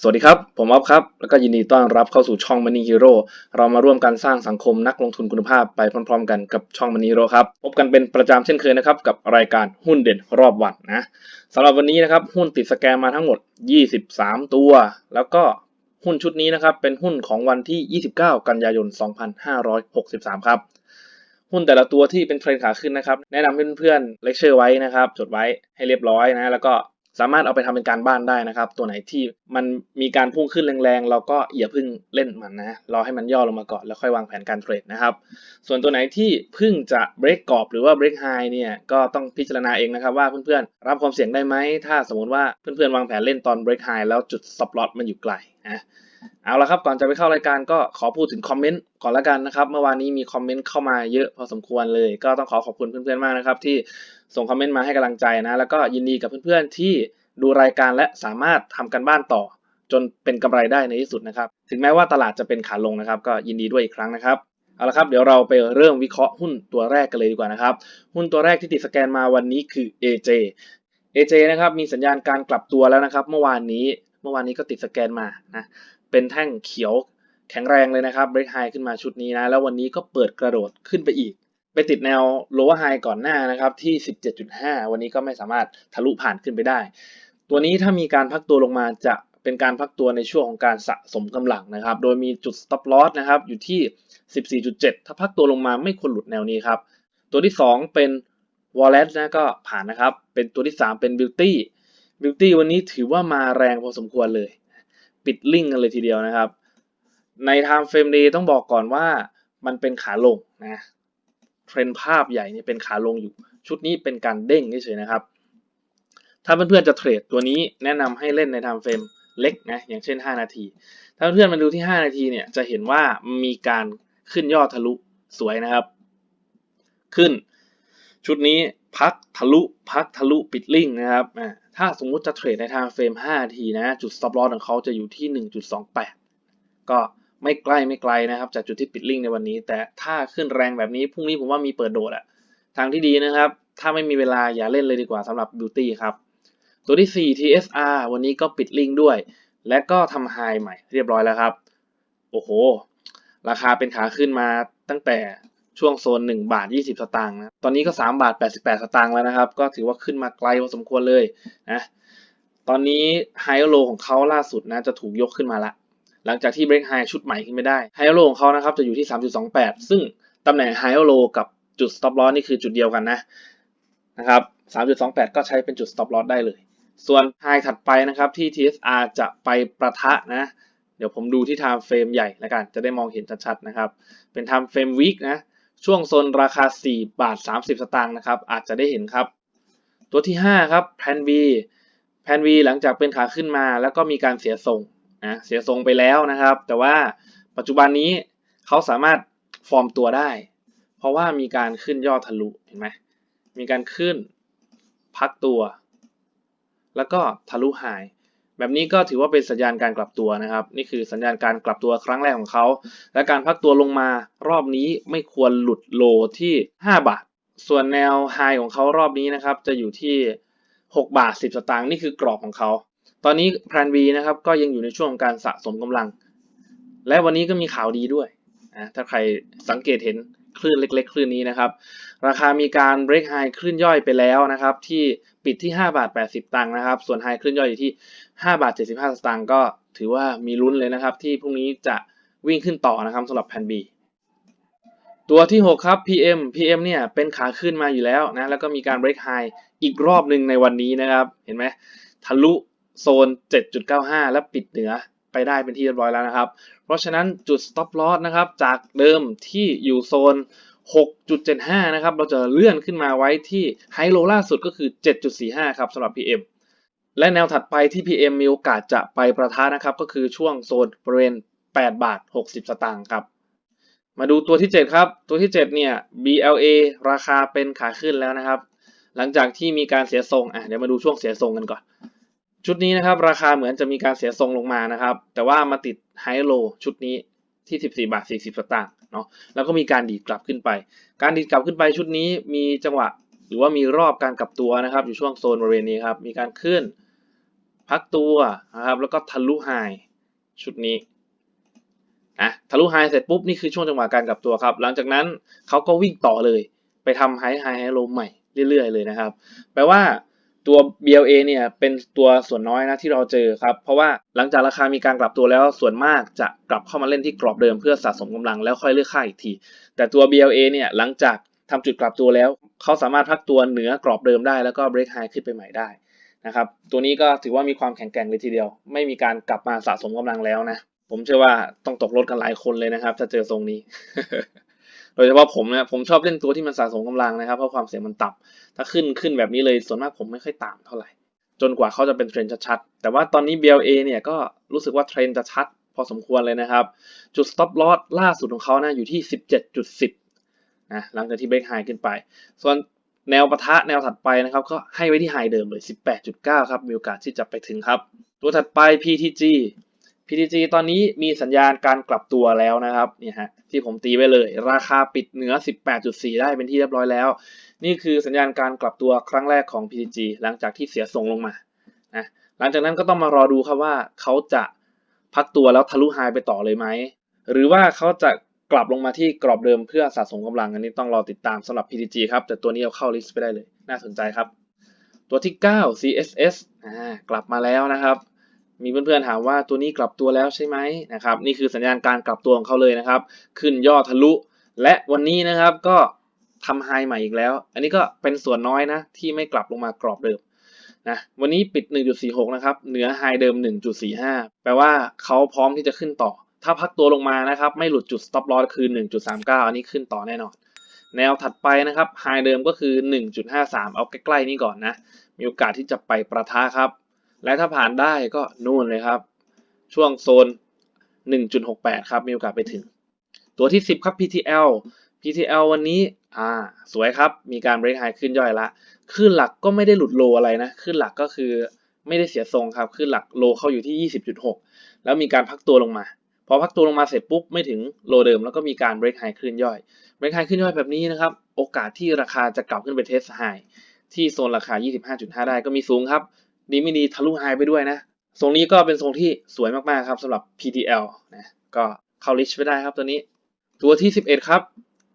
สวัสดีครับ ผมอ๊อฟครับ แล้วก็ยินดีต้อนรับเข้าสู่ช่อง Money Hero เรามาร่วมกันสร้างสังคมนักลงทุนคุณภาพไปพร้อมๆ กันกับช่อง Money Hero ครับ พบกันเป็นประจำเช่นเคยนะครับ กับรายการหุ้นเด่นรอบวันนะสำหรับวันนี้นะครับ หุ้นติดสแกมมาทั้งหมด 23 ตัว แล้วก็หุ้นชุดนี้นะครับเป็นหุ้นของวันที่ 29 กันยายน 2563 ครับ หุ้นแต่ละตัวที่เป็นเทรนขาขึ้นนะครับ แนะนำเพื่อนๆเลคเชอร์ไว้นะครับ จดไว้ให้เรียบร้อยนะ แล้วก็ สามารถเอาไปทำเป็นการบ้านได้นะครับ ตัวไหนที่มันมีการพุ่งขึ้นแรงๆ เราก็อย่าเพิ่งเล่นมันนะรอให้มันย่อลงมาก่อนแล้วค่อยวางแผนการเทรดนะครับ ส่วนตัวไหนที่เพิ่งจะ break กรอบหรือว่า break high เนี่ยก็ต้องพิจารณาเองนะครับว่าเพื่อนๆรับความเสี่ยงได้ไหมถ้าสมมติว่าเพื่อนๆวางแผนเล่นตอน break high แล้วจุด stop loss มันอยู่ไกลนะเอาละครับก่อนจะไปเข้ารายการก็ขอพูดถึงคอมเมนต์ก่อนละกันนะครับ เมื่อวานนี้มีคอมเมนต์เข้ามาเยอะพอสมควรเลย ก็ต้องขอขอบคุณเพื่อนๆมากนะครับที่ ส่งคอมเมนต์มาให้กำลังใจนะ แล้วก็ยินดีกับเพื่อนๆที่ดูรายการและสามารถทำกันบ้านต่อ จนเป็นกำไรได้ในที่สุดนะครับ ถึงแม้ว่าตลาดจะเป็นขาลงนะครับ ก็ยินดีด้วยอีกครั้งนะครับเอาละครับเดี๋ยวเราไปเริ่มวิเคราะห์หุ้นตัวแรกกันเลยดีกว่านะครับ หุ้นตัวแรกที่ติดสแกนมาวันนี้คือ AJ AJ นะครับมีสัญญาณการกลับตัวแล้วนะครับ เมื่อวานนี้เมื่อวานนี้ก็ติดสแกนมานะเป็นแท่งเขียวแข็งแรงเลยนะครับ break high ขึ้นมาชุดนี้นะ แล้ววันนี้ก็เปิดกระโดดขึ้นไปอีก ไปติดแนว lower high ก่อนหน้านะครับที่ 17.5 วันนี้ก็ไม่สามารถทะลุผ่านขึ้นไปได้ ตัวนี้ถ้ามีการพักตัวลงมาจะเป็นการพักตัวในช่วงของการสะสมกำลังนะครับ โดยมีจุด stop loss นะครับอยู่ที่ 14.7 ถ้าพักตัวลงมาไม่ควรหลุดแนวนี้ครับ ตัวที่ 2 เป็น wallet นะก็ผ่านนะครับ เป็นตัวที่ 3 เป็น beauty beauty วันนี้ถือว่ามาแรงพอสมควรเลย ปิดลิงก์กันเลยทีเดียวนะครับ ใน time frame day ต้องบอกก่อนว่ามันเป็นขาลงนะ เทรนภาพใหญ่เนี่ยเป็นขาลงอยู่ ชุดนี้เป็นการเด้งเฉยๆนะครับ ถ้าเพื่อนๆจะเทรดตัวนี้แนะนำให้เล่นใน time frame เล็กนะอย่างเช่น 5 นาที ถ้าเพื่อนๆมาดูที่ 5 นาทีเนี่ยจะเห็นว่ามีการขึ้นยอดทะลุสวยนะครับ ขึ้น ชุดนี้พักทะลุพักทะลุปิดลิงนะครับถ้าสมมุติจะเทรดในทางเฟรม5ทีนะ จุด stop loss ของเขาจะอยู่ที่ 1.28 ก็ ไม่ใกล้ไม่ไกลนะครับ จากจุดที่ปิดลิงในวันนี้ แต่ถ้าขึ้นแรงแบบนี้พรุ่งนี้ผมว่ามีเปิดโดดอะทางที่ดีนะครับ ถ้าไม่มีเวลาอย่าเล่นเลยดีกว่าสำหรับ beauty ครับตัวที่ 4 TSR วันนี้ก็ปิดลิงด้วย และก็ทำไฮใหม่เรียบร้อยแล้วครับ โอ้โห ราคาเป็นขาขึ้นมาตั้งแต่ช่วงโซน 1 บาท 20 สตางค์นะ ตอนนี้ก็ 3 บาท 88 สตางค์แล้วนะครับ ก็ถือว่าขึ้นมาไกลพอสมควรเลยนะ ตอนนี้ไฮโลของเขาล่าสุดนะจะถูกยกขึ้นมาละ หลังจากที่ break high ชุดใหม่ขึ้นไม่ได้ไฮโลของเขานะครับจะอยู่ที่ 3.28 ซึ่งตำแหน่งไฮโลกับจุด stop loss นี่คือจุดเดียวกันนะนะครับ 3.28 ก็ใช้เป็นจุด stop loss ได้เลย ส่วนไฮถัดไปนะครับที่ TSR จะไปประทะนะ เดี๋ยวผมดูที่ time frame ใหญ่แล้วกัน จะได้มองเห็นชัดๆนะครับ เป็น time frame week นะ ช่วงโซนราคา 4 บาท 30 สตางค์นะครับ อาจจะได้เห็นครับ ตัวที่ 5 ครับ Plan B Plan B หลังจากเป็นขาขึ้นมาแล้วก็มีการเสียทรง นะเสียทรงไปแล้วนะครับ แต่ว่าปัจจุบันนี้เขาสามารถฟอร์มตัวได้ เพราะว่ามีการขึ้นยอดทะลุเห็นไหมมีการขึ้นพักตัว แล้วก็ทะลุไฮแบบนี้ก็ถือว่าเป็นสัญญาณการกลับตัวนะครับ นี่คือสัญญาณการกลับตัวครั้งแรกของเขา และการพักตัวลงมารอบนี้ไม่ควรหลุดโลที่ 5 บาท ส่วนแนวไฮของเขารอบนี้นะครับ จะอยู่ที่ 6 บาท 10 สตางค์นี่คือกรอบของเขา ตอนนี้ Plan B นะครับก็ยังอยู่ในช่วงของการสะสมกำลัง และวันนี้ก็มีข่าวดีด้วยนะถ้าใครสังเกตเห็นคลื่นเล็ก ๆ คลื่นนี้นะครับ ราคามีการ break high คลื่นย่อยไปแล้วนะครับ ที่ปิดที่ 5 บาท 80 ตังค์นะครับ ส่วน high คลื่นย่อยอยู่ที่ 5 บาท 75 สตางค์ก็ถือว่ามีลุ้นเลยนะครับ ที่พรุ่งนี้จะวิ่งขึ้นต่อนะครับสำหรับ Plan B ตัวที่ 6 ครับ PM PM เนี่ยเป็นขาขึ้นมาอยู่แล้วนะแล้วก็มีการ break high อีกรอบหนึ่งในวันนี้นะครับ เห็นไหมทะลุ โซน 7.95 และปิดเหนือไปได้เป็นที่เรียบร้อยแล้วนะครับ เพราะฉะนั้นจุด stop loss นะครับ จากเดิมที่อยู่โซน 6.75 นะครับ เราจะเลื่อนขึ้นมาไว้ที่ไฮโลล่าสุดก็คือ 7.45 ครับสำหรับ PM และแนวถัดไปที่ PM มีโอกาสจะไปประทะนะครับ ก็คือช่วงโซนบริเวณ 8 บาท 60 สตางค์ครับ มาดูตัวที่ 7 ครับ ตัวที่ 7 เนี่ย BLA ราคาเป็นขาขึ้นแล้วนะครับ หลังจากที่มีการเสียทรงอะเดี๋ยวมาดูช่วงเสียทรงกันก่อน ชุดนี้นะครับราคาเหมือนจะมีการเสียทรงลงมานะครับ แต่ว่ามาติดไฮโลชุดนี้ที่ 14 บาท 40 สตางค์เนาะแล้วก็มีการดีดกลับขึ้นไป การดีดกลับขึ้นไปชุดนี้มีจังหวะหรือว่ามีรอบการกลับตัวนะครับ อยู่ช่วงโซนบริเวณนี้ครับมีการขึ้นพักตัวนะครับ แล้วก็ทะลุไฮชุดนี้นะทะลุไฮเสร็จปุ๊บนี่คือช่วงจังหวะการกลับตัวครับ หลังจากนั้นเขาก็วิ่งต่อเลย ไปทำไฮไฮไฮโลใหม่เรื่อยๆเลยนะครับ แปลว่า ตัว BLA เนี่ยเป็นตัวส่วนน้อยนะที่เราเจอครับ เพราะว่าหลังจากราคามีการกลับตัวแล้วส่วนมากจะกลับเข้ามาเล่นที่กรอบเดิมเพื่อสะสมกำลังแล้วค่อยเลือกค่าอีกที แต่ตัว BLA เนี่ยหลังจากทำจุดกลับตัวแล้ว เขาสามารถพักตัวเหนือกรอบเดิมได้แล้วก็ break high ขึ้นไปใหม่ได้นะครับตัวนี้ก็ถือว่ามีความแข็งแกร่งเลยทีเดียว ไม่มีการกลับมาสะสมกำลังแล้วนะผมเชื่อว่าต้องตกรถกันหลายคนเลยนะครับ ถ้าเจอทรงนี้ โดยเฉพาะผมนะผมชอบเล่นตัวที่มันสะสมกำลังนะครับเพราะความเสี่ยงมันต่ำถ้าขึ้นขึ้นแบบนี้เลยส่วนมากผมไม่ค่อยตามเท่าไหร่ จนกว่าเขาจะเป็นเทรนชัดๆ แต่ว่าตอนนี้ BLA เนี่ยก็รู้สึกว่าเทรนจะชัดพอสมควรเลยนะครับ จุด stop loss ล่าสุดของเขานะอยู่ที่ 17.10นะหลังจากที่ break high ขึ้นไป ส่วนแนวปะทะแนวถัดไปนะครับ ก็ให้ไว้ที่ high เดิมเลย 18.9 ครับ มีโอกาสที่จะไปถึงครับ ตัวถัดไป PTG PTG ตอนนี้มีสัญญาณการกลับตัวแล้วนะครับเนี่ยฮะที่ผมตีไว้เลย ราคาปิดเหนือ 18.4 ได้เป็นที่เรียบร้อยแล้ว นี่คือสัญญาณการกลับตัวครั้งแรกของ PTG หลังจากที่เสียทรงลงมานะหลังจากนั้นก็ต้องมารอดูครับว่าเขาจะพักตัวแล้วทะลุไฮไปต่อเลยไหมหรือว่าเขาจะกลับลงมาที่กรอบเดิมเพื่อสะสมกำลังอันนี้ต้องรอติดตามสำหรับ PTG ครับ แต่ตัวนี้เอาเข้าลิสต์ไปได้เลย น่าสนใจครับ ตัวที่ 9 CSS อ่ากลับมาแล้วนะครับ มีเพื่อนๆถามว่าตัวนี้กลับตัวแล้วใช่ไหมนะครับนี่คือสัญญาณการกลับตัวของเขาเลยนะครับ ขึ้นย่อทะลุ และวันนี้นะครับก็ทำไฮใหม่อีกแล้ว อันนี้ก็เป็นส่วนน้อยนะ ที่ไม่กลับลงมากรอบเดิมนะวันนี้ปิด 1.46 นะครับ เหนือไฮเดิม 1.45 แปลว่าเขาพร้อมที่จะขึ้นต่อ ถ้าพักตัวลงมานะครับ ไม่หลุดจุด stop loss คือ 1.39 อันนี้ขึ้นต่อแน่นอน แนวถัดไปนะครับไฮเดิมก็คือ 1.53 เอาใกล้ๆนี่ก่อนนะ มีโอกาสที่จะไปประทะครับ และถ้าผ่านได้ก็นู่นเลยครับ ช่วงโซน 1.68 ครับ มีโอกาสไปถึง ตัวที่ 10 ครับ PTL PTL วันนี้อ่าสวยครับ มีการ break high ขึ้นย่อยละ ขึ้นหลักก็ไม่ได้หลุดโลอะไรนะ ขึ้นหลักก็คือไม่ได้เสียทรงครับ ขึ้นหลักโลเข้าอยู่ที่ 20.6 แล้วมีการพักตัวลงมา พอพักตัวลงมาเสร็จปุ๊บไม่ถึงโลเดิมแล้วก็มีการ break high ขึ้นย่อย break high ขึ้นย่อยแบบนี้นะครับ โอกาสที่ราคาจะกลับขึ้นไปเทสไฮที่โซนราคา 25.5 ได้ก็มีสูงครับ ดีไม่ดีทะลุไฮไปด้วยนะ ทรงนี้ก็เป็นทรงที่สวยมากๆครับสำหรับ PTL นะก็เข้าลิชไปได้ครับตัวนี้ ตัวที่ 11 ครับ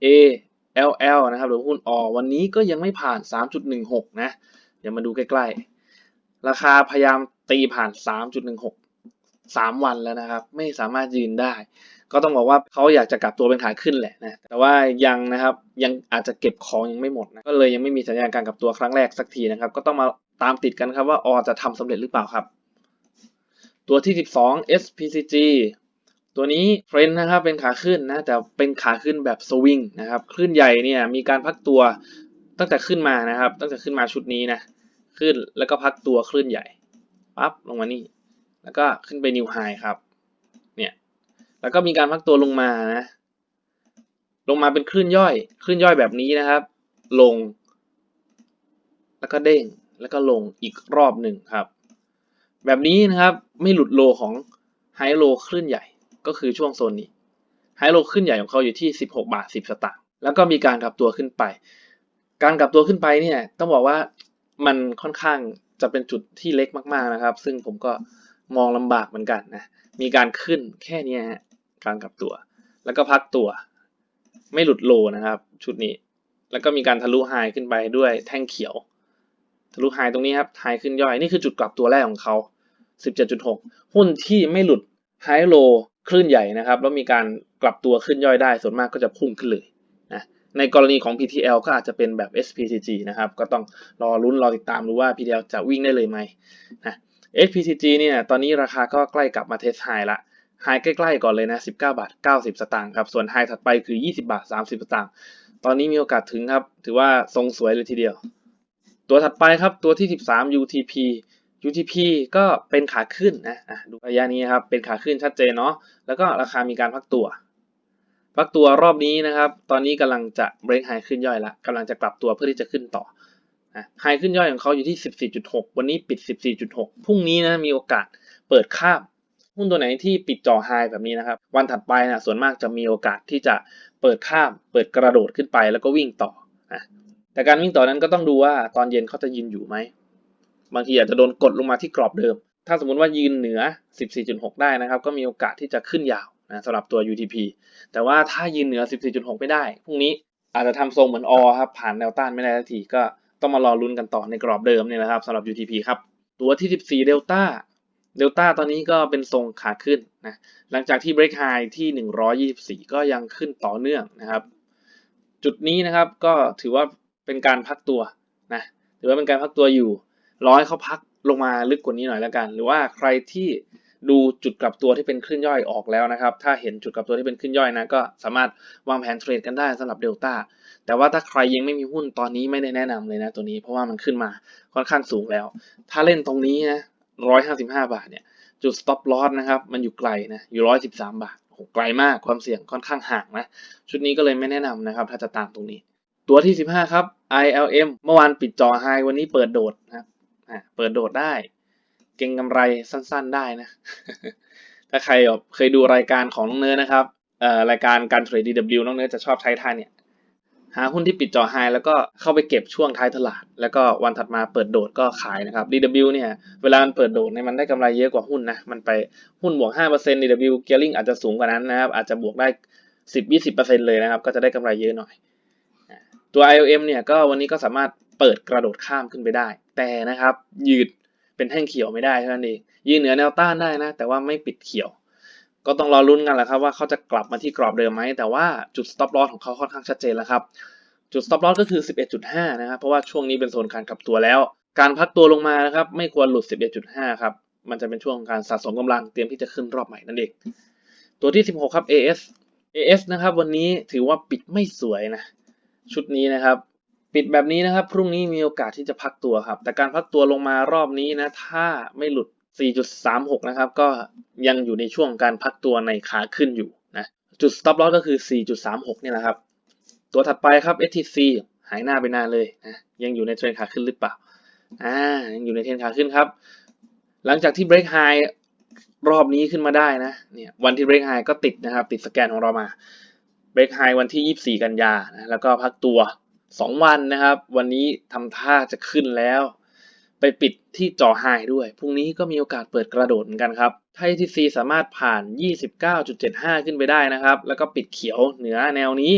ALL นะครับหรือหุ้นอวันนี้ก็ยังไม่ผ่าน 3.16 นะเดี๋ยวมาดูใกล้ๆ ราคาพยายามตีผ่าน 3.16 3 วันแล้วนะครับ ไม่สามารถยืนได้ ก็ต้องบอกว่าเขาอยากจะกลับตัวเป็นขาขึ้นแหละนะแต่ว่ายังนะครับยังอาจจะเก็บของยังไม่หมดนะก็เลยยังไม่มีสัญญาณการกลับตัวครั้งแรกสักทีนะครับ ก็ต้องมา ตามติดกันครับว่าอจะทำสำเร็จหรือเปล่าครับ ตัวที่ 12 SPCG ตัวนี้เทรนนะครับเป็นขาขึ้นนะแต่เป็นขาขึ้นแบบสวิงนะครับคลื่นใหญ่เนี่ยมีการพักตัวตั้งแต่ขึ้นมานะครับ ตั้งแต่ขึ้นมาชุดนี้นะขึ้นแล้วก็พักตัวคลื่นใหญ่ปั๊บลงมานี่ แล้วก็ขึ้นไปนิวไฮครับเนี่ยแล้วก็มีการพักตัวลงมานะลงมาเป็นคลื่นย่อย คลื่นย่อยแบบนี้นะครับ ลง แล้วก็เด้ง แล้วก็ลงอีกรอบหนึ่งครับ แบบนี้นะครับไม่หลุดโลของไฮโลคลื่นใหญ่ก็คือช่วงโซนนี้ไฮโลขึ้นใหญ่ของเขาอยู่ที่ 16 บาท 10 สตางค์แล้วก็มีการกลับตัวขึ้นไป การกลับตัวขึ้นไปเนี่ยต้องบอกว่ามันค่อนข้างจะเป็นจุดที่เล็กมาก ๆนะครับ ซึ่งผมก็มองลำบากเหมือนกันนะมีการขึ้นแค่นี้ฮะการกลับตัว แล้วก็พักตัว ไม่หลุดโลนะครับ ชุดนี้ แล้วก็มีการทะลุไฮขึ้นไปด้วยแท่งเขียว ทะลุไฮตรงนี้ครับไฮขึ้นย่อยนี่คือจุดกลับตัวแรกของเขา 17.6 หุ้นที่ไม่หลุดไฮโลคลื่นใหญ่นะครับ แล้วมีการกลับตัวขึ้นย่อยได้ ส่วนมากก็จะพุ่งขึ้นเลยนะในกรณีของ PTL ก็อาจจะเป็นแบบ SPCG นะครับ ก็ต้องรอลุ้นรอติดตามดูว่า PTL จะวิ่งได้เลยไหมนะ SPCG เนี่ยตอนนี้ราคาก็ใกล้กลับมาเทสไฮละไฮใกล้ๆก่อนเลยนะ 19 บาท 90 สตางค์ครับ ส่วนไฮถัดไปคือ 20 บาท 30 สตางค์ตอนนี้มีโอกาสถึงครับ ถือว่าทรงสวยเลยทีเดียว ตัวถัดไปครับตัวที่ 13 UTP UTP ก็เป็นขาขึ้นนะดูระยะนี้ครับเป็นขาขึ้นชัดเจนเนาะแล้วก็ราคามีการพักตัว พักตัวรอบนี้นะครับ ตอนนี้กำลังจะเบรกไฮขึ้นย่อยละกำลังจะกลับตัวเพื่อที่จะขึ้นต่อนะไฮขึ้นย่อยของเขาอยู่ที่ 14.6 วันนี้ปิด 14.6 พรุ่งนี้นะมีโอกาสเปิดข้ามหุ้นตัวไหนที่ปิดจ่อไฮแบบนี้นะครับ วันถัดไปนะส่วนมากจะมีโอกาสที่จะเปิดข้าม เปิดกระโดดขึ้นไปแล้วก็วิ่งต่อนะ แต่การวิ่งต่อนั้นก็ต้องดูว่าตอนเย็นเขาจะยืนอยู่ไหม บางทีอาจจะโดนกดลงมาที่กรอบเดิม ถ้าสมมุติว่ายืนเหนือ 14.6 ได้นะครับ ก็มีโอกาสที่จะขึ้นยาวนะสำหรับตัว UTP แต่ว่าถ้ายืนเหนือ 14.6 ไม่ได้ พรุ่งนี้อาจจะทำทรงเหมือนอครับผ่านแนวต้านไม่ได้สักทีก็ต้องมารอลุ้นกันต่อในกรอบเดิมเนี่ยแหละครับสำหรับ UTP ครับตัวที่ 14 เดลต้าเดลต้าตอนนี้ก็เป็นทรงขาขึ้นนะหลังจากที่ break high ที่ 124 ก็ยังขึ้นต่อเนื่องนะครับ จุดนี้นะครับก็ถือว่า เป็นการพักตัวนะถือว่าเป็นการพักตัวอยู่ร้อยเขาพักลงมาลึกกว่านี้หน่อยแล้วกัน หรือว่าใครที่ดูจุดกลับตัวที่เป็นคลื่นย่อยออกแล้วนะครับ ถ้าเห็นจุดกลับตัวที่เป็นคลื่นย่อยนะ ก็สามารถวางแผนเทรดกันได้สำหรับเดลต้าแต่ว่าถ้าใครยังไม่มีหุ้นตอนนี้ไม่ได้แนะนำเลยนะตัวนี้ เพราะว่ามันขึ้นมาค่อนข้างสูงแล้ว ถ้าเล่นตรงนี้นะร้อยห้าสิบห้าบาทเนี่ย จุด stop loss นะครับ มันอยู่ไกลนะ อยู่ร้อยสิบสามบาทโหไกลมาก ความเสี่ยงค่อนข้างห่างนะ ชุดนี้ก็เลยไม่แนะนำนะครับ ถ้าจะตามตรงนี้ ตัวที่ 15 ครับ ILM เมื่อวานปิดจอไฮวันนี้เปิดโดดนะครับเปิดโดดได้ เก่งกำไรสั้นๆได้นะ ถ้าใครเคยดูรายการของน้องเนื้อนะครับรายการการเทรด DW น้องเนื้อจะชอบใช้ท่าเนี่ยหาหุ้นที่ปิดจอไฮแล้วก็เข้าไปเก็บช่วงท้ายตลาด แล้วก็วันถัดมาเปิดโดดก็ขายนะครับ DW เนี่ยเวลามันเปิดโดดเนี่ยมันได้กำไรเยอะกว่าหุ้นนะ มันไปหุ้นบวก 5% DW gearing อาจจะสูงกว่านั้นนะครับ อาจจะบวกได้ 10-20%เลยนะครับ ก็จะได้กำไรเยอะหน่อย ตัว IOM เนี่ยก็วันนี้ก็สามารถเปิดกระโดดข้ามขึ้นไปได้ แต่นะครับ ยืดเป็นแท่งเขียวไม่ได้เท่านั้นเองยืนเหนือแนวต้านได้นะ แต่ว่าไม่ปิดเขียว ก็ต้องรอลุ้นกันแหละครับว่าเขาจะกลับมาที่กรอบเดิมไหมแต่ว่าจุด stop loss ของเขาค่อนข้างชัดเจนแล้วครับจุด stop loss ก็คือ 11.5 นะครับเพราะว่าช่วงนี้เป็นโซนการกลับตัวแล้ว การพักตัวลงมานะครับไม่ควรหลุด 11.5 ครับมันจะเป็นช่วงของการสะสมกำลังเตรียมที่จะขึ้นรอบใหม่นั่นเองตัวที่ 16 ครับ AS AS นะครับวันนี้ถือว่าปิดไม่สวยนะ ชุดนี้นะครับ ปิดแบบนี้นะครับ พรุ่งนี้มีโอกาสที่จะพักตัวครับ แต่การพักตัวลงมารอบนี้นะ ถ้าไม่หลุด 4.36 นะครับ ก็ยังอยู่ในช่วงการพักตัวในขาขึ้นอยู่นะ จุด stop loss ก็คือ 4.36 เนี่ยนะครับ ตัวถัดไปครับ STC หายหน้าไปนานเลยนะ ยังอยู่ในเทรนขาขึ้นหรือเปล่า อ่า ยังอยู่ในเทรนขาขึ้นครับ หลังจากที่ break high รอบนี้ขึ้นมาได้นะ เนี่ย วันที่ break high ก็ติดนะครับ ติดสแกนของเรามา break high วันที่ 24 กันยานะแล้วก็พักตัว 2 วันนะครับ วันนี้ทำท่าจะขึ้นแล้ว ไปปิดที่จอไฮด้วย พรุ่งนี้ก็มีโอกาสเปิดกระโดดเหมือนกันครับถ้า ATC สามารถผ่าน 29.75 ขึ้นไปได้นะครับ แล้วก็ปิดเขียวเหนือแนวนี้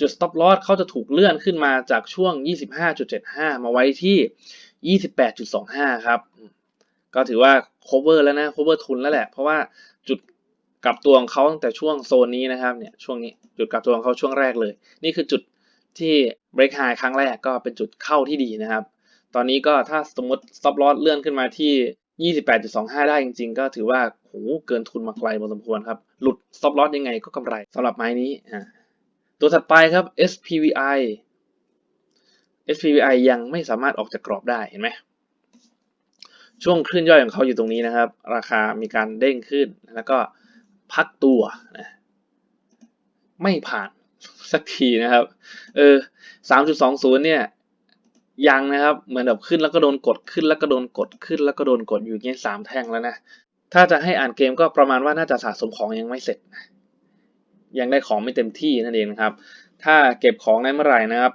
จุด stop loss เขาจะถูกเลื่อนขึ้นมาจากช่วง 25.75 มาไว้ที่ 28.25 ครับ ก็ถือว่า cover แล้วนะ cover ทุนแล้วแหละ เพราะว่า กลับตัวของเขาตั้งแต่ช่วงโซนนี้นะครับเนี่ยช่วงนี้จุดกลับตัวของเขาช่วงแรกเลย นี่คือจุดที่ break high ครั้งแรกก็เป็นจุดเข้าที่ดีนะครับ ตอนนี้ก็ถ้าสมมติ stop loss เลื่อนขึ้นมาที่ 28.25 ได้จริง ๆ ก็ถือว่าโหเกินทุนมาไกลพอสมควรครับ หลุด stop loss ยังไงก็กำไรสำหรับไม้นี้อ่าตัวถัดไปครับ SPVI SPVI ยังไม่สามารถออกจากกรอบได้เห็นไหมช่วงคลื่นย่อยของเขาอยู่ตรงนี้นะครับ ราคามีการเด้งขึ้นแล้วก็ พักตัวนะไม่ผ่านสักทีนะครับ เออ3.20เนี่ยยังนะครับ เหมือนแบบขึ้นแล้วก็โดนกดขึ้นแล้วก็โดนกดขึ้นแล้วก็โดนกดอยู่อย่างเงี้ยสามแท่งแล้วนะ ถ้าจะให้อ่านเกมก็ประมาณว่าน่าจะสะสมของยังไม่เสร็จนะยังได้ของไม่เต็มที่นั่นเองนะครับ ถ้าเก็บของได้เมื่อไหร่นะครับ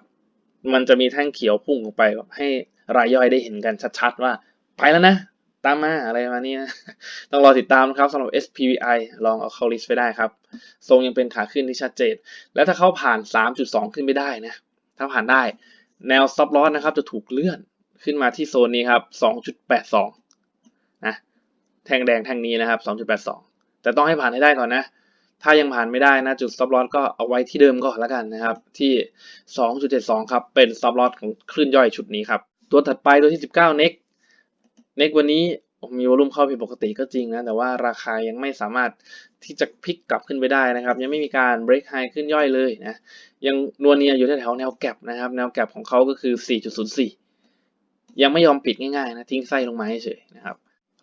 มันจะมีแท่งเขียวพุ่งออกไปให้รายย่อยได้เห็นกันชัดๆว่า ไปแล้วนะ ตามมาอะไรมาเนี้นะต้องรอติดตามนะครับสำหรับ SPVI ลองเอาเข้าลิสต์ไปได้ครับ ทรงยังเป็นขาขึ้นที่ชัดเจน แล้วถ้าเขาผ่าน 3.2 ขึ้นไปได้นะ ถ้าผ่านได้ แนว stop loss นะครับจะถูกเลื่อนขึ้นมาที่โซนนี้ครับ 2.82 นะ แท่งแดงแท่งนี้นะครับ 2.82 แต่ต้องให้ผ่านให้ได้ก่อนนะ ถ้ายังผ่านไม่ได้นะจุด stop loss ก็เอาไว้ที่เดิมก่อนแล้วกันนะครับ ที่ 2.72 ครับ เป็น stop loss ของคลื่นย่อยชุดนี้ครับ ตัวถัดไปตัวที่ 19 next next วันนี้มีวอลุ่มเข้าผิดปกติก็จริงนะ แต่ว่าราคายังไม่สามารถที่จะพลิกกลับขึ้นไปได้นะครับ ยังไม่มีการ break high ขึ้นย่อยเลยนะ ยังนวลเนียอยู่แถวแนวแก็บนะครับ แนวแก็บของเขาก็คือ 4.04 ยังไม่ยอมปิดง่ายๆนะ ทิ้งไส้ลงมาเฉยนะครับ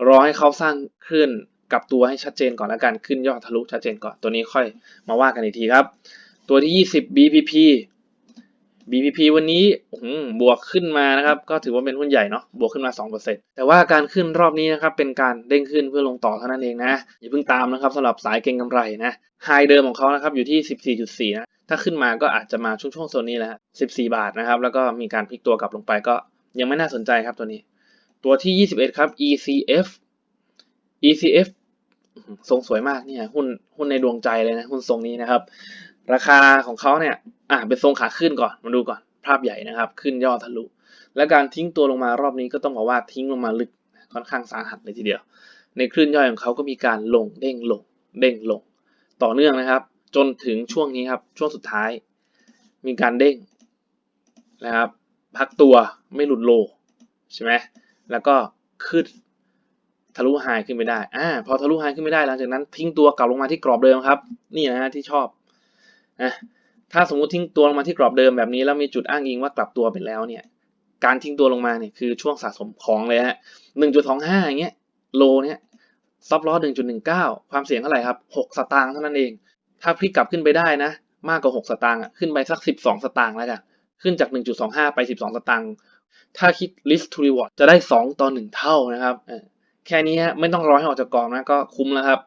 รอให้เขาสร้างคลื่นกลับตัวให้ชัดเจนก่อนแล้วกัน ขึ้นยอดทะลุชัดเจนก่อน ตัวนี้ค่อยมาว่ากันอีกทีครับ ตัวที่ 20 BPP BPP วันนี้บวกขึ้นมานะครับ ก็ถือว่าเป็นหุ้นใหญ่เนาะบวกขึ้นมา 2%แต่ว่าการขึ้นรอบนี้นะครับเป็นการเด้งขึ้นเพื่อลงต่อเท่านั้นเองนะ อย่าเพิ่งตามนะครับสำหรับสายเก็งกำไรนะไฮเดิมของเขานะครับอยู่ที่ 14.4 นะ ถ้าขึ้นมาก็อาจจะมาช่วงช่วงโซนนี้แหละ14 บาทนะครับ แล้วก็มีการพลิกตัวกลับลงไปก็ยังไม่น่าสนใจครับตัวนี้ ตัวที่ 21 ครับ ECF ECF ทรงสวยมากเนี่ยหุ้นหุ้นในดวงใจเลยนะหุ้นทรงนี้นะครับ ราคาของเขาเนี่ยอ่าเป็นทรงขาขึ้นก่อนมาดูก่อนภาพใหญ่นะครับ ขึ้นย่อทะลุ และการทิ้งตัวลงมารอบนี้ก็ต้องบอกว่าทิ้งลงมาลึกค่อนข้างสาหัสเลยทีเดียว ในคลื่นย่อยของเขาก็มีการลงเด้งลง เด้งลง ต่อเนื่องนะครับ จนถึงช่วงนี้ครับช่วงสุดท้าย มีการเด้งนะครับ พักตัวไม่หลุดโลใช่ไหมแล้วก็ขึ้นทะลุไฮขึ้นไปได้อ่าพอทะลุไฮขึ้นไม่ได้หลังจากนั้นทิ้งตัวกลับลงมาที่กรอบเดิมครับ นี่นะฮะที่ชอบ นะถ้าสมมติทิ้งตัวลงมาที่กรอบเดิมแบบนี้แล้วมีจุดอ้างอิงว่ากลับตัวไปแล้วเนี่ย การทิ้งตัวลงมาเนี่ยคือช่วงสะสมของเลยฮะหนึ่งจุดสองห้าอย่างเงี้ยโลเนี่ยซับล้อหนึ่งจุดหนึ่งเก้าความเสี่ยงเท่าไหร่ครับหกสตางค์เท่านั้นเอง ถ้าพลิกกลับขึ้นไปได้นะ มากกว่าหกสตางค์อะขึ้นไปสักสิบสองสตางค์แล้วกันขึ้นจากหนึ่งจุดสองห้าไปสิบสองสตางค์ถ้าคิด list to reward จะได้สองต่อหนึ่งเท่านะครับแค่นี้ฮะไม่ต้องรอให้ออกจากกรอบนะก็คุ้มแล้วครับ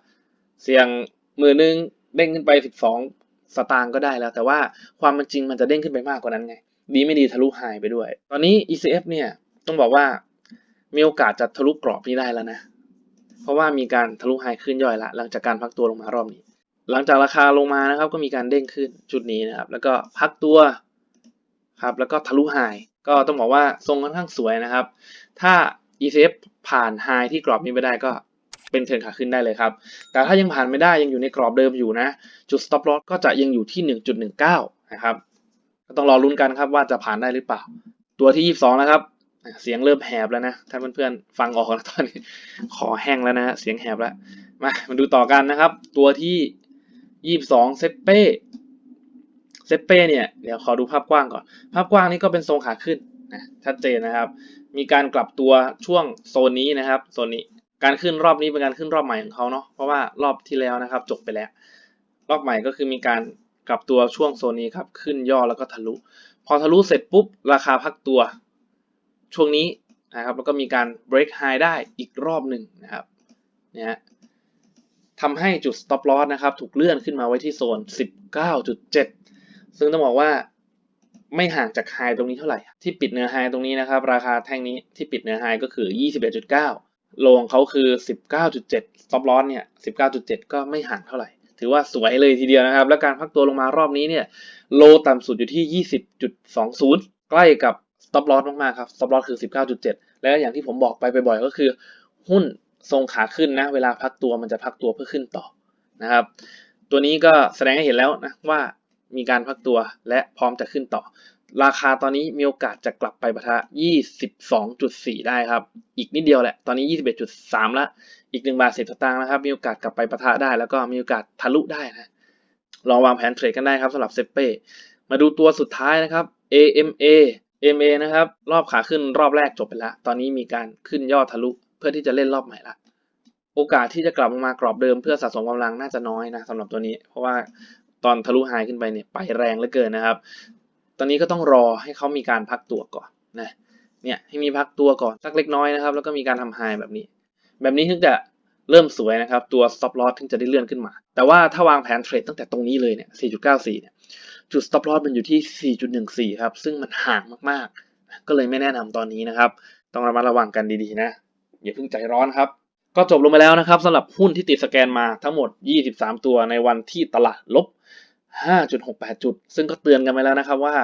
เสี่ยงมือนึงเด้งขึ้นไปสิบสอง สตางค์ก็ได้แล้ว แต่ว่าความเป็นจริงมันจะเด้งขึ้นไปมากกว่านั้นไง ดีไม่ดีทะลุไฮไปด้วย ตอนนี้ ECF เนี่ยต้องบอกว่ามีโอกาสจะทะลุกรอบนี้ได้แล้วนะ เพราะว่ามีการทะลุไฮขึ้นย่อยละ หลังจากการพักตัวลงมารอบนี้ หลังจากราคาลงมานะครับ ก็มีการเด้งขึ้นจุดนี้นะครับ แล้วก็พักตัวครับแล้วก็ทะลุไฮก็ต้องบอกว่าทรงค่อนข้างสวยนะครับ ถ้า ECF ผ่านไฮที่กรอบนี้ไปได้ก็ เป็นเทรนขาขึ้นได้เลยครับ แต่ถ้ายังผ่านไม่ได้ยังอยู่ในกรอบเดิมอยู่นะ จุด stop loss ก็จะยังอยู่ที่ 1.19 นะครับก็ต้องรอลุ้นกันครับว่าจะผ่านได้หรือเปล่า ตัวที่ 22 นะครับ เสียงเริ่มแหบแล้วนะถ้านเพื่อนๆฟังออกแล้วตอนนี้ขอแห้งแล้วนะฮะเสียงแหบแล้วมามาดูต่อกันนะครับ ตัวที่ 22 เซเป้เซเป้เนี่ยเดี๋ยวขอดูภาพกว้างก่อน ภาพกว้างนี้ก็เป็นทรงขาขึ้นนะชัดเจนนะครับ มีการกลับตัวช่วงโซนนี้นะครับโซนนี้ การขึ้นรอบนี้เป็นการขึ้นรอบใหม่ของเขาเนาะเพราะว่ารอบที่แล้วนะครับจบไปแล้ว รอบใหม่ก็คือมีการกลับตัวช่วงโซนนี้ครับขึ้นย่อแล้วก็ทะลุ พอทะลุเสร็จปุ๊บราคาพักตัวช่วงนี้นะครับแล้วก็มีการ break high ได้อีกรอบหนึ่งนะครับเนี่ยฮะทำให้จุด stop loss นะครับถูกเลื่อนขึ้นมาไว้ที่โซน 19.7 ซึ่งต้องบอกว่าไม่ห่างจากไฮตรงนี้เท่าไหร่ ที่ปิดเนื้อไฮตรงนี้นะครับ ราคาแท่งนี้ที่ปิดเนื้อไฮก็คือ 21.9 โลงเขาคือ 19.7 stop loss เนี่ย 19.7 ก็ไม่ห่างเท่าไหร่ ถือว่าสวยเลยทีเดียวนะครับ และการพักตัวลงมารอบนี้เนี่ย โลต่ำสุดอยู่ที่ 20.20 ใกล้กับ stop loss มากๆครับ stop loss คือ 19.7 และอย่างที่ผมบอกไปบ่อยๆก็คือ หุ้นทรงขาขึ้นนะ เวลาพักตัวมันจะพักตัวเพื่อขึ้นต่อนะครับ ตัวนี้ก็แสดงให้เห็นแล้วนะว่ามีการพักตัวและพร้อมจะขึ้นต่อ ราคาตอนนี้มีโอกาสจะกลับไปปะทะ 22.4 ได้ครับ อีกนิดเดียวแหละ ตอนนี้ 21.3แล้วอีก1บาท10สตางค์นะครับ มีโอกาสกลับไปปะทะได้ แล้วก็มีโอกาสทะลุได้นะ ลองวางแผนเทรดกันได้ครับสำหรับเซเป้ มาดูตัวสุดท้ายนะครับ AMA AMA นะครับ รอบขาขึ้นรอบแรกจบไปแล้ว ตอนนี้มีการขึ้นยอดทะลุเพื่อที่จะเล่นรอบใหม่ละโอกาสที่จะกลับลงมากรอบเดิมเพื่อสะสมกำลังน่าจะน้อยนะสำหรับตัวนี้ เพราะว่าตอนทะลุไฮขึ้นไปเนี่ยไปแรงเหลือเกินนะครับ ตอนนี้ก็ต้องรอให้เขามีการพักตัวก่อนนะเนี่ยให้มีพักตัวก่อนสักเล็กน้อยนะครับ แล้วก็มีการทำไฮแบบนี้ แบบนี้ถึงจะเริ่มสวยนะครับ ตัว stop loss ถึงจะได้เลื่อนขึ้นมา แต่ว่าถ้าวางแผนเทรดตั้งแต่ตรงนี้เลยเนี่ย 4.94 เนี่ย จุด stop loss มันอยู่ที่ 4.14 ครับ ซึ่งมันห่างมากๆ ก็เลยไม่แนะนำตอนนี้นะครับ ต้องระมัดระวังกันดีๆนะ อย่าเพิ่งใจร้อนครับ ก็จบลงไปแล้วนะครับสำหรับหุ้นที่ติดสแกนมาทั้งหมด 23 ตัวในวันที่ตลาดลบ 5.68 จุด ซึ่งก็เตือนกันไปแล้วนะครับว่า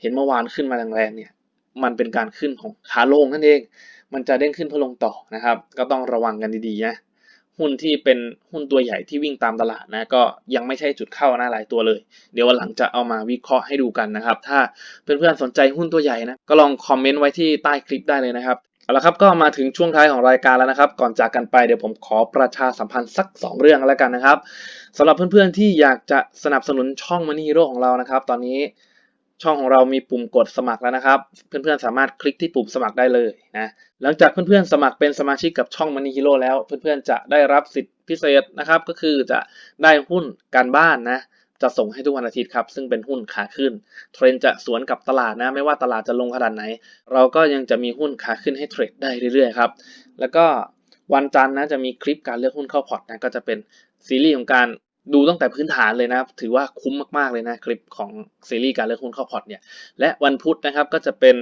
เห็นเมื่อวานขึ้นมาแรงๆเนี่ยมันเป็นการขึ้นของขาลงนั่นเอง มันจะเด้งขึ้นเพื่อลงต่อนะครับ ก็ต้องระวังกันดีๆนะหุ้นที่เป็นหุ้นตัวใหญ่ที่วิ่งตามตลาดนะก็ยังไม่ใช่จุดเข้านะหลายตัวเลย เดี๋ยววันหลังจะเอามาวิเคราะห์ให้ดูกันนะครับ ถ้าเพื่อนๆสนใจหุ้นตัวใหญ่นะก็ลองคอมเมนต์ไว้ที่ใต้คลิปได้เลยนะครับ เอาละครับก็มาถึงช่วงท้ายของรายการแล้วนะครับ ก่อนจากกันไปเดี๋ยวผมขอประชาสัมพันธ์สัก 2 เรื่องแล้วกันนะครับสำหรับเพื่อนๆที่อยากจะสนับสนุนช่อง Money Hero ของเรานะครับ ตอนนี้ช่องของเรามีปุ่มกดสมัครแล้วนะครับ เพื่อนๆสามารถคลิกที่ปุ่มสมัครได้เลยนะหลังจากเพื่อนๆสมัครเป็นสมาชิกกับช่อง Money Hero แล้ว เพื่อนๆจะได้รับสิทธิพิเศษนะครับ ก็คือจะได้หุ้นการบ้านนะ จะส่งให้ทุกวันอาทิตย์ครับ ซึ่งเป็นหุ้นขาขึ้น เทรนจะสวนกับตลาดนะ ไม่ว่าตลาดจะลงขนาดไหน เราก็ยังจะมีหุ้นขาขึ้นให้เทรดได้เรื่อยๆครับ แล้วก็วันจันทร์นะจะมีคลิปการเลือกหุ้นเข้าพอร์ตนะก็จะเป็นซีรีส์ของการดูตั้งแต่พื้นฐานเลยนะครับ ถือว่าคุ้มมากๆเลยนะคลิปของซีรีส์การเลือกหุ้นเข้าพอร์ตเนี่ย และวันพุธนะครับก็จะเป็น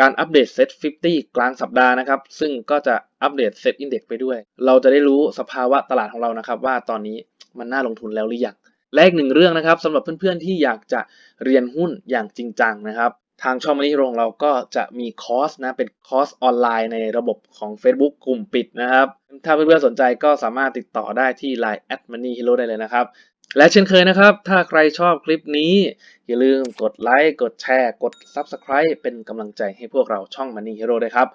การอัปเดตเซต50 กลางสัปดาห์นะครับ ซึ่งก็จะอัปเดตเซตอินเด็กไปด้วย เราจะได้รู้สภาวะตลาดของเรานะครับ ว่าตอนนี้มันน่าลงทุนแล้วหรือยัง และอีกหนึ่งเรื่องนะครับสำหรับเพื่อนๆที่อยากจะเรียนหุ้นอย่างจริงจังนะครับ ทางช่องมันนี่โรงเราก็จะมีคอร์สนะเป็นคอร์สออนไลน์ในระบบของ Facebook กลุ่มปิดนะครับ ถ้าเพื่อนๆสนใจก็สามารถติดต่อได้ที่ Line at money hero ได้เลยนะครับ และเช่นเคยนะครับ ถ้าใครชอบคลิปนี้ อย่าลืมกดไลค์กดแชร์ กด Subscribe เป็นกำลังใจให้พวกเราช่อง Money Hero ด้วยครับ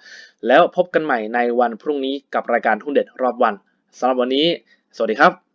แล้วพบกันใหม่ในวันพรุ่งนี้กับรายการหุ้นเด็ดรอบวันสำหรับวันนี้ สวัสดีครับ